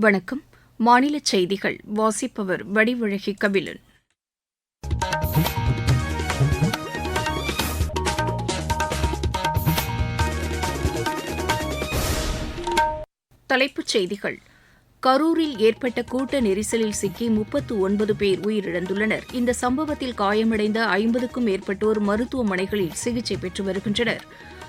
வணக்கம். மாநில செய்திகள். வாசிப்பவர் வடிவழகி கபிலன். தலைப்புச் செய்திகள். கரூரில் ஏற்பட்ட கூட்ட நெரிசலில் சிக்கி முப்பத்து ஒன்பது பேர் உயிரிழந்துள்ளனர். இந்த சம்பவத்தில் காயமடைந்த ஐம்பதுக்கும் மேற்பட்டோர் மருத்துவமனைகளில் சிகிச்சை பெற்று வருகின்றனர்.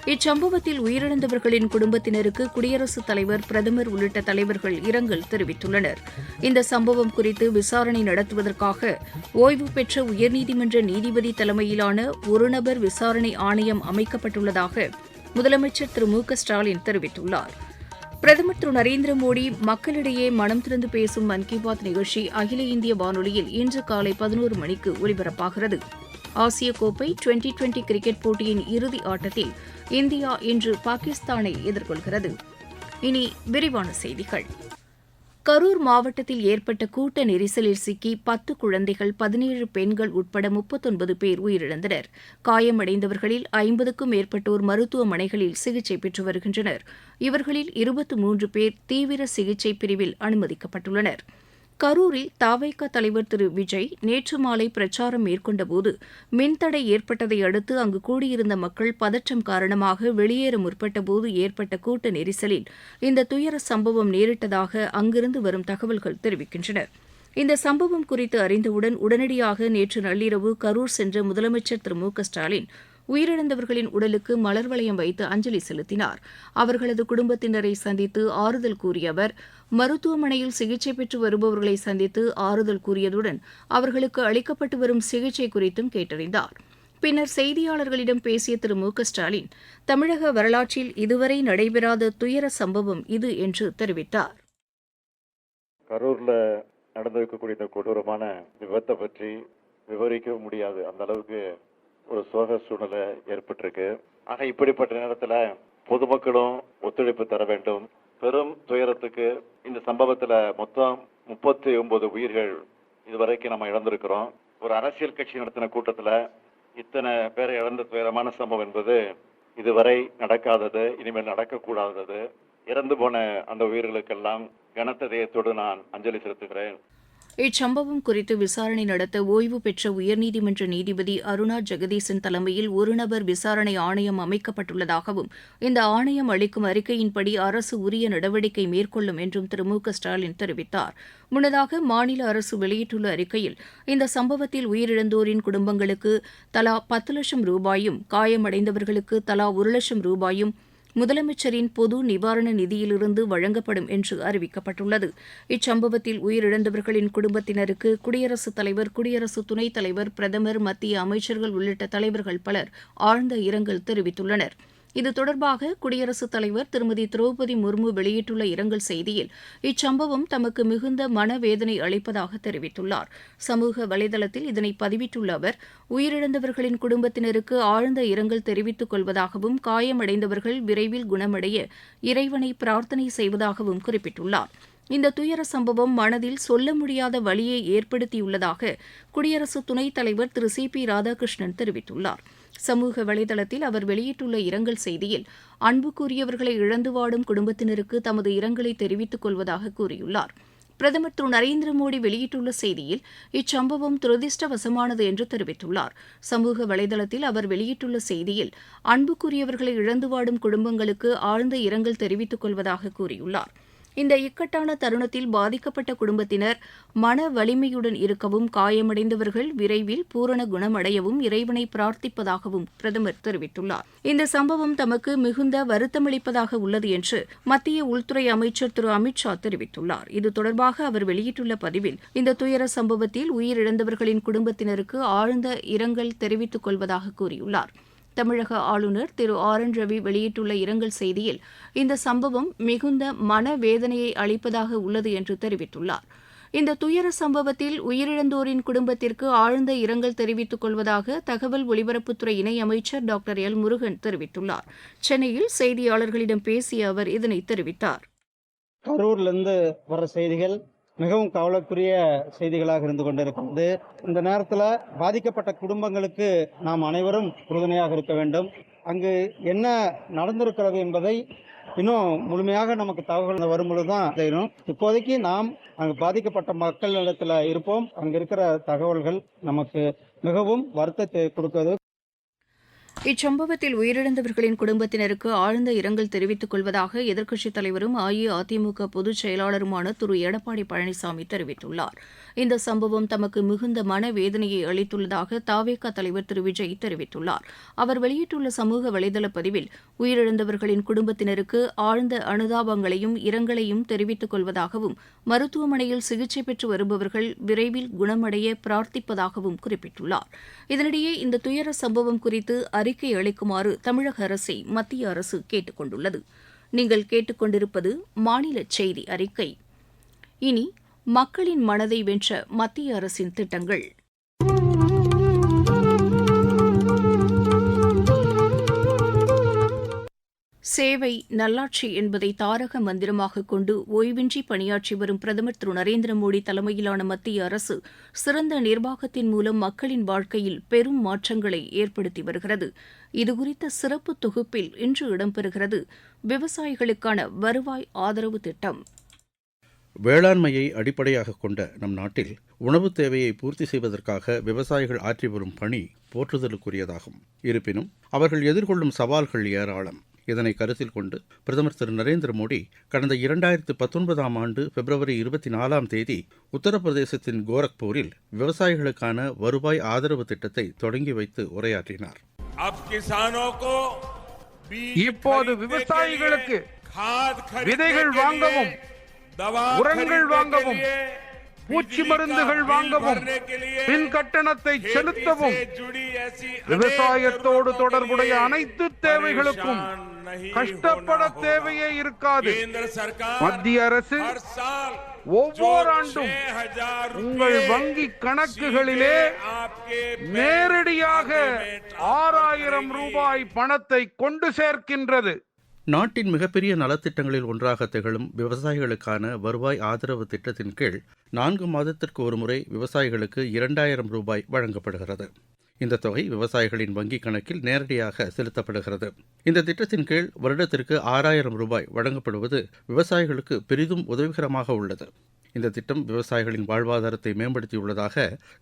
இச்சம்பவத்தில் உயிரிழந்தவர்களின் குடும்பத்தினருக்கு குடியரசுத் தலைவர் பிரதமர் உள்ளிட்ட தலைவர்கள் இரங்கல் தெரிவித்துள்ளனர். இந்த சம்பவம் குறித்து விசாரணை நடத்துவதற்காக ஓய்வு பெற்ற உயர்நீதிமன்ற நீதிபதி தலைமையிலான ஒருநபர் விசாரணை ஆணையம் அமைக்கப்பட்டுள்ளதாக முதலமைச்சர் திரு மு க ஸ்டாலின் தெரிவித்துள்ளார். பிரதமர் திரு நரேந்திர மோடி மக்களிடையே மனம் திறந்து பேசும் மன் கி பாத் நிகழ்ச்சி அகில இந்திய வானொலியில் இன்று காலை பதினோரு மணிக்கு ஒலிபரப்பாகிறது. ஆசிய கோப்பை டுவெண்டி டுவெண்டி கிரிக்கெட் போட்டியின் இறுதி ஆட்டத்தில் இந்தியா இன்று பாகிஸ்தானை எதிர்கொள்கிறது. இனி விரிவான செய்திகள். கரூர் மாவட்டத்தில் ஏற்பட்ட கூட்ட நெரிசலில் சிக்கி பத்து குழந்தைகள் பதினேழு பெண்கள் உட்பட முப்பத்தொன்பது பேர் உயிரிழந்தனர். காயமடைந்தவர்களில் ஐம்பதுக்கும் மேற்பட்டோர் மருத்துவமனைகளில் சிகிச்சை பெற்று வருகின்றனர். இவர்களில் இருபத்து மூன்று பேர் தீவிர சிகிச்சை பிரிவில் அனுமதிக்கப்பட்டுள்ளனர். கரூரில் தாவைக்க தலைவர் திரு விஜய் நேற்று மாலை பிரச்சாரம் மேற்கொண்டபோது மின்தடை ஏற்பட்டதை அடுத்து அங்கு கூடியிருந்த மக்கள் பதற்றம் காரணமாக வெளியேற முற்பட்டபோது ஏற்பட்ட கூட்ட நெரிசலில் இந்த துயர சம்பவம் நேரிட்டதாக அங்கிருந்து வரும் தகவல்கள் தெரிவிக்கின்றன. இந்த சம்பவம் குறித்து அறிந்தவுடன் உடனடியாக நேற்று நள்ளிரவு கரூர் சென்ற முதலமைச்சர் திரு மு க ஸ்டாலின் உயிரிழந்தவர்களின் உடலுக்கு மலர் வளையம் வைத்து அஞ்சலி செலுத்தினார். அவர்களது குடும்பத்தினரை சந்தித்து ஆறுதல் கூறிய அவர் மருத்துவமனையில் சிகிச்சை பெற்று வருபவர்களை சந்தித்து ஆறுதல் கூறியதுடன் அவர்களுக்கு அளிக்கப்பட்டு வரும் சிகிச்சை குறித்தும் கேட்டறிந்தார். பின்னர் செய்தியாளர்களிடம் பேசிய திரு. மு. க. ஸ்டாலின் தமிழக வரலாற்றில் இதுவரை நடைபெறாத துயர சம்பவம் இது என்று தெரிவித்தார். கரூர்ல நடந்திருக்கக்கூடிய இந்த கொடூரமான விபத்தை பற்றி விவரிக்க முடியாது. அந்த அளவுக்கு ஒரு சோக சூழ்நிலை ஏற்பட்டிருக்கு. ஆக இப்படிப்பட்ட நேரத்துல பொதுமக்களும் ஒத்துழைப்பு தர வேண்டும். பெரும் துயரத்துக்கு இந்த சம்பவத்துல மொத்தம் முப்பத்தி ஒன்பது உயிர்கள் இதுவரைக்கும் நம்ம இழந்திருக்கிறோம். ஒரு அரசியல் கட்சி நடத்தின கூட்டத்துல இத்தனை பேரை இழந்த துயரமான சம்பவம் என்பது இதுவரை நடக்காதது இனிமேல் நடக்கக்கூடாதது. இறந்து போன அந்த உயிர்களுக்கெல்லாம் கனத்த தேயத்தோடு நான் அஞ்சலி செலுத்துகிறேன். இச்சம்பவம் குறித்து விசாரணை நடத்த ஓய்வு பெற்ற உயர்நீதிமன்ற நீதிபதி அருணா ஜெகதீசன் தலைமையில் ஒருநபர் விசாரணை ஆணையம் அமைக்கப்பட்டுள்ளதாகவும் இந்த ஆணையம் அளிக்கும் அறிக்கையின்படி அரசு உரிய நடவடிக்கை மேற்கொள்ளும் என்றும் திரு மு க ஸ்டாலின் தெரிவித்தார். முன்னதாக மாநில அரசு வெளியிட்டுள்ள அறிக்கையில் இந்த சம்பவத்தில் உயிரிழந்தோரின் குடும்பங்களுக்கு தலா பத்து லட்சம் ரூபாயும் காயமடைந்தவர்களுக்கு தலா ஒரு லட்சம் ரூபாயும் முதலமைச்சரின் பொது நிவாரண நிதியிலிருந்து வழங்கப்படும் என்று அறிவிக்கப்பட்டுள்ளது. இச்சம்பவத்தில் உயிரிழந்தவர்களின் குடும்பத்தினருக்கு குடியரசுத் தலைவர் குடியரசு துணைத் தலைவர் பிரதமர் மத்திய அமைச்சர்கள் உள்ளிட்ட தலைவர்கள் பலர் ஆழ்ந்த இரங்கல் தெரிவித்துள்ளனர். இது தொடர்பாக குடியரசுத் தலைவர் திருமதி திரௌபதி முர்மு வெளியிட்டுள்ள இரங்கல் செய்தியில் இச்சம்பவம் தமக்கு மிகுந்த மனவேதனை அளிப்பதாக தெரிவித்துள்ளார். சமூக வலைதளத்தில் இதனை பதிவிட்டுள்ள அவர் உயிரிழந்தவர்களின் குடும்பத்தினருக்கு ஆழ்ந்த இரங்கல் தெரிவித்துக் கொள்வதாகவும் காயமடைந்தவர்கள் விரைவில் குணமடைய இறைவனை பிரார்த்தனை செய்வதாகவும் குறிப்பிட்டுள்ளார். இந்த துயர சம்பவம் மனதில் சொல்ல முடியாத வழியை ஏற்படுத்தியுள்ளதாக குடியரசு துணைத் தலைவர் திரு சி பி ராதாகிருஷ்ணன் தெரிவித்துள்ளார். சமூக வலைதளத்தில் அவர் வெளியிட்டுள்ள இரங்கல் செய்தியில் அன்புக்குரியவர்களை இழந்து வாடும் குடும்பத்தினருக்கு தமது இரங்கலை தெரிவித்துக் கொள்வதாக கூறியுள்ளார். பிரதமர் திரு. நரேந்திர மோடி வெளியிட்டுள்ள செய்தியில் இச்சம்பவம் துரதிருஷ்டவசமானது என்று தெரிவித்துள்ளார். சமூக வலைதளத்தில் அவர் வெளியிட்டுள்ள செய்தியில் அன்புக்குரியவர்களை இழந்து வாடும் குடும்பங்களுக்கு ஆழ்ந்த இரங்கல் தெரிவித்துக் கொள்வதாக கூறியுள்ளார். இந்த இக்கட்டான தருணத்தில் பாதிக்கப்பட்ட குடும்பத்தினர் மன வலிமையுடன் இருக்கவும் காயமடைந்தவர்கள் விரைவில் பூரண குணமடையவும் இறைவனை பிரார்த்திப்பதாகவும் பிரதமர் தெரிவித்துள்ளார். இந்த சம்பவம் தமக்கு மிகுந்த வருத்தமளிப்பதாக உள்ளது என்று மத்திய உள்துறை அமைச்சர் திரு அமித் ஷா தெரிவித்துள்ளார். இது தொடர்பாக அவர் வெளியிட்டுள்ள பதிவில் இந்த துயர சம்பவத்தில் உயிரிழந்தவர்களின் குடும்பத்தினருக்கு ஆழ்ந்த இரங்கல் தெரிவித்துக் கொள்வதாக கூறியுள்ளார். தமிழக ஆளுநர் திரு ஆர் என் ரவி வெளியிட்டுள்ள இரங்கல் செய்தியில் இந்த சம்பவம் மிகுந்த மனவேதனையை அளிப்பதாக உள்ளது என்று தெரிவித்துள்ளார். இந்த துயர சம்பவத்தில் உயிரிழந்தோரின் குடும்பத்திற்கு ஆழ்ந்த இரங்கல் தெரிவித்துக் கொள்வதாக தகவல் ஒலிபரப்புத்துறை இணையமைச்சர் டாக்டர் எல் முருகன் தெரிவித்துள்ளார். சென்னையில் செய்தியாளர்களிடம் பேசிய அவர் இதனை தெரிவித்தார். கரூர்லேருந்து வர செய்திகள் மிகவும் கவலைக்குரிய செய்திகளாக இருந்து கொண்டிருக்கிறது. இந்த நேரத்தில் பாதிக்கப்பட்ட குடும்பங்களுக்கு நாம் அனைவரும் உறுதுணையாக இருக்க வேண்டும். அங்கு என்ன நடந்திருக்கிறது என்பதை இன்னும் முழுமையாக நமக்கு தகவல் வரும்பொழுது தான் தெரியும். இப்போதைக்கு நாம் அங்கு பாதிக்கப்பட்ட மக்கள் மக்களிடத்தில் இருப்போம். அங்கே இருக்கிற தகவல்கள் நமக்கு மிகவும் வருத்தத்தை கொடுக்கிறது. இச்சம்பவத்தில் உயிரிழந்தவர்களின் குடும்பத்தினருக்கு ஆழ்ந்த இரங்கல் தெரிவித்துக் கொள்வதாக எதிர்க்கட்சித் தலைவரும் அஇஅதிமுக பொதுச் செயலாளருமான திரு. எடப்பாடி பழனிசாமி தெரிவித்துள்ளார். இந்த சம்பவம் தமக்கு மிகுந்த மனவேதனையை அளித்துள்ளதாக தாவேக தலைவர் திரு. விஜய் தெரிவித்துள்ளார். அவர் வெளியிட்டுள்ள சமூக வலைதள பதிவில் உயிரிழந்தவர்களின் குடும்பத்தினருக்கு ஆழ்ந்த அனுதாபங்களையும் இரங்கலையும் தெரிவித்துக் கொள்வதாகவும் மருத்துவமனையில் சிகிச்சை பெற்று வருபவர்கள் விரைவில் குணமடைய பிரார்த்திப்பதாகவும் குறிப்பிட்டுள்ளார். இதனிடையே இந்த துயர சம்பவம் குறித்து அறிக்கை அளிக்குமாறு தமிழக அரசை மத்திய அரசு கேட்டுக் கொண்டுள்ளது. நீங்கள் கேட்டுக்கொண்டிருப்பது மாநில செய்தி அறிக்கை. இனி மக்களின் மனதை வென்ற மத்திய அரசின் திட்டங்கள். சேவை நல்லாட்சி என்பதை தாரக மந்திரமாக கொண்டு ஓய்வின்றி பணியாற்றி வரும் பிரதமர் திரு. நரேந்திர மோடி தலைமையிலான மத்திய அரசு சிறந்த நிர்வாகத்தின் மூலம் மக்களின் வாழ்க்கையில் பெரும் மாற்றங்களை ஏற்படுத்தி வருகிறது. இதுகுறித்த சிறப்பு தொகுப்பில் இன்று இடம்பெறுகிறது. விவசாயிகளுக்கான வருவாய் ஆதரவு திட்டம். வேளாண்மையை அடிப்படையாக கொண்ட நம் நாட்டில் உணவுத் தேவையை பூர்த்தி செய்வதற்காக விவசாயிகள் ஆற்றி வரும் பணி போற்றுதலுக்குரியதாகும். இருப்பினும் அவர்கள் எதிர்கொள்ளும் சவால்கள் ஏராளம். இதனை கருத்தில் கொண்டு பிரதமர் திரு நரேந்திர மோடி கடந்த இரண்டாயிரத்து பத்தொன்பதாம் ஆண்டு பிப்ரவரி இருபத்தி நாலாம் தேதி உத்தரப்பிரதேசத்தின் கோரக்பூரில் விவசாயிகளுக்கான வருவாய் ஆதரவு திட்டத்தை தொடங்கி வைத்து உரையாற்றினார். இப்போது விவசாயிகளுக்கு விதைகள் வாங்கவும் உரங்கள் வாங்கவும் பூச்சி மருந்துகள் வாங்கவும் பின் கட்டணத்தை செலுத்தவும் விவசாயத்தோடு தொடர்புடைய அனைத்து தேவைகளுக்கும் கஷ்டப்பட தேவையே இருக்காது. மத்திய அரசு ஒவ்வொரு ஆண்டும் உங்கள் வங்கி கணக்குகளிலே நேரடியாக ஆறாயிரம் ரூபாய் பணத்தை கொண்டு சேர்க்கின்றது. நாட்டின் மிகப்பெரிய நலத்திட்டங்களில் ஒன்றாக திகழும் விவசாயிகளுக்கான வருவாய் ஆதரவு திட்டத்தின் கீழ் நான்கு மாதத்திற்கு ஒருமுறை விவசாயிகளுக்கு இரண்டாயிரம் ரூபாய் வழங்கப்படுகிறது. இந்த தொகை விவசாயிகளின் வங்கிக் கணக்கில் நேரடியாக செலுத்தப்படுகிறது. இந்த திட்டத்தின் கீழ் வருடத்திற்கு ஆறாயிரம் ரூபாய் வழங்கப்படுவது விவசாயிகளுக்கு பெரிதும் உதவிகரமாக உள்ளது. இந்த திட்டம் விவசாயிகளின் வாழ்வாதாரத்தை மேம்படுத்தியுள்ளதாக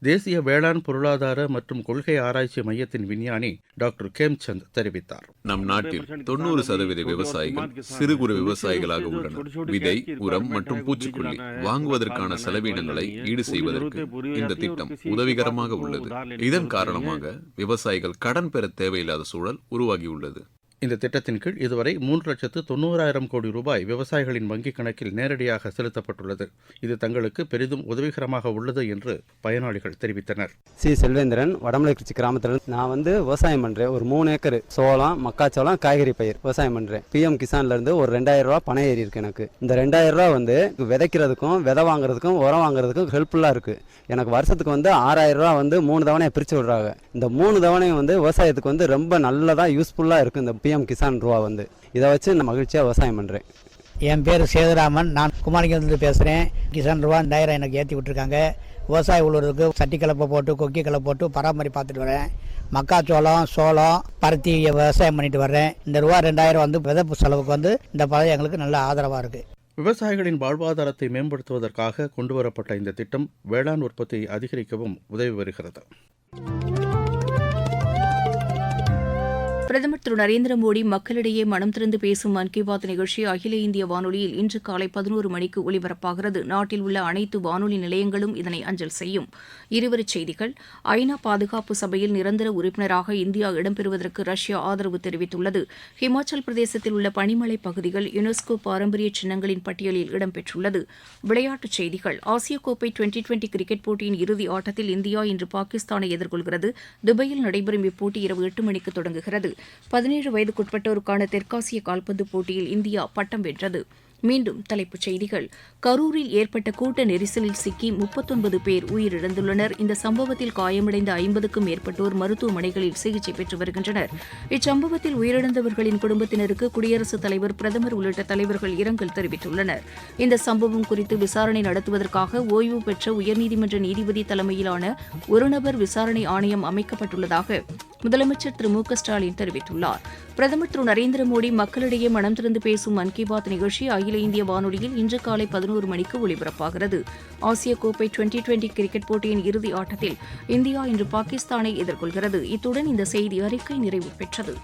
தேசிய வேளாண் பொருளாதார மற்றும் கொள்கை ஆராய்ச்சி மையத்தின் விஞ்ஞானி டாக்டர் கேம்சந்த் தெரிவித்தார். நம் நாட்டில் தொண்ணூறு சதவீத விவசாயிகள் சிறு குறு விவசாயிகளாக உள்ளனர். விதை உரம் மற்றும் பூச்சிக்கொல்லி வாங்குவதற்கான செலவினங்களை ஈடு செய்வதற்கு இந்த திட்டம் உதவிகரமாக உள்ளது. இதன் காரணமாக விவசாயிகள் கடன் பெற தேவையில்லாத சூழல் உருவாகியுள்ளது. இந்த திட்டத்தின் கீழ் இதுவரை மூன்று லட்சத்து தொண்ணூறாயிரம் கோடி ரூபாய் விவசாயிகளின் வங்கிக் கணக்கில் நேரடியாக செலுத்தப்பட்டுள்ளது. இது தங்களுக்கு பெரிதும் உதவிகரமாக உள்ளது என்று பயனாளிகள் தெரிவித்தனர். சி. செல்வேந்திரன் வடமலைக்குறிச்சி கிராமத்தில் நான் வந்து விவசாயம் பண்ணுறேன் ஒரு மூணு ஏக்கர் சோளம் மக்காச்சோளம் காய்கறி பயிர் விவசாயம் பண்ணுறேன் பிஎம் கிசான்ல இருந்து ஒரு ரெண்டாயிரம் ரூபா பணம் ஏறி இருக்கு எனக்கு. இந்த ரெண்டாயிரம் ரூபாய் வந்து விதைக்கிறதுக்கும் விதை வாங்குறதுக்கும் உரம் வாங்குறதுக்கும் ஹெல்ப்ஃபுல்லாக இருக்கு. எனக்கு வருஷத்துக்கு வந்து ஆறாயிரம் ரூபா வந்து மூணு தவணையை பிரித்து விடுறாங்க. இந்த மூணு தவணையும் வந்து விவசாயத்துக்கு வந்து ரொம்ப நல்லதாக யூஸ்ஃபுல்லாக இருக்கு. இந்த பிஎம் கிசான் ரூபா வந்து. இதை வச்சு நான் மகிழ்ச்சியாக விவசாயம் பண்ணுறேன் என் பேர் சேதுராமன். நான் குமாரிங்கிலிருந்து பேசுகிறேன் கிசான் ரூபா ரெண்டாயிரம் எனக்கு ஏற்றி விட்டுருக்காங்க. விவசாய உழுவுறதுக்கு சட்டி கலப்பை போட்டு கொக்கி கலப்பை போட்டு பராமரி பார்த்துட்டு வரேன். மக்காச்சோளம் சோளம் பருத்தி விவசாயம் பண்ணிட்டு வர்றேன். இந்த ரூபா ரெண்டாயிரம் வந்து விதைப்பு செலவுக்கு வந்து இந்த பதவி எங்களுக்கு நல்ல ஆதரவாக இருக்குது விவசாயிகளின் வாழ்வாதாரத்தை மேம்படுத்துவதற்காக கொண்டுவரப்பட்ட இந்த திட்டம் வேளாண் உற்பத்தியை அதிகரிக்கவும் உதவி வருகிறது. பிரதமர் திரு நரேந்திர மோடி மக்களிடையே மனம் திறந்து பேசும் மன் கி பாத் நிகழ்ச்சி அகில இந்திய வானொலியில் இன்று காலை பதினோரு மணிக்கு ஒலிபரப்பாகிறது. நாட்டில் உள்ள அனைத்து வானொலி நிலையங்களும் இதனை அஞ்சல் செய்யும். இருவரிச் செய்திகள். ஐநா பாதுகாப்பு சபையில் நிரந்தர உறுப்பினராக இந்தியா இடம்பெறுவதற்கு ரஷ்யா ஆதரவு தெரிவித்துள்ளது. ஹிமாச்சல் பிரதேசத்தில் உள்ள பனிமலை பகுதிகள் யுனெஸ்கோ பாரம்பரிய சின்னங்களின் பட்டியலில் இடம்பெற்றுள்ளது. விளையாட்டுச் செய்திகள். ஆசிய கோப்பை டுவெண்டி டுவெண்டி கிரிக்கெட் போட்டியின் இறுதி ஆட்டத்தில் இந்தியா இன்று பாகிஸ்தானை எதிர்கொள்கிறது. துபாயில் நடைபெறும் இப்போட்டி இரவு எட்டு மணிக்கு தொடங்குகிறது. பதினேழு வயதுக்குட்பட்டோருக்கான தெற்காசிய கால்பந்து போட்டியில் இந்தியா பட்டம் வென்றது. மீண்டும் தலைப்புச் செய்திகள். கரூரில் ஏற்பட்ட கூட்ட நெரிசலில் சிக்கி முப்பத்தொன்பது பேர் உயிரிழந்துள்ளனர். இந்த சம்பவத்தில் காயமடைந்த ஐம்பதுக்கும் மேற்பட்டோர் மருத்துவமனைகளில் சிகிச்சை பெற்று வருகின்றனர். இச்சம்பவத்தில் உயிரிழந்தவர்களின் குடும்பத்தினருக்கு குடியரசுத் தலைவர் பிரதமர் உள்ளிட்ட தலைவர்கள் இரங்கல் தெரிவித்துள்ளனர். இந்த சம்பவம் குறித்து விசாரணை நடத்துவதற்காக ஓய்வு பெற்ற உயர்நீதிமன்ற நீதிபதி தலைமையிலான ஒருநபர் விசாரணை ஆணையம் அமைக்கப்பட்டுள்ளதாக முதலமைச்சர் திரு மு க ஸ்டாலின் தெரிவித்துள்ளார். பிரதமர் திரு நரேந்திர மோடி மக்களிடையே மனம் திறந்து பேசும் மன் கி பாத் நிகழ்ச்சி அகில இந்திய வானொலியில் இன்று காலை பதினோரு மணிக்கு ஒலிபரப்பாகிறது ஆசிய கோப்பை டுவெண்டி டுவெண்டி கிரிக்கெட் போட்டியின் இறுதி ஆட்டத்தில் இந்தியா இன்று பாகிஸ்தானை எதிர்கொள்கிறது. இத்துடன் இந்த செய்தி அறிக்கை நிறைவு பெற்றது.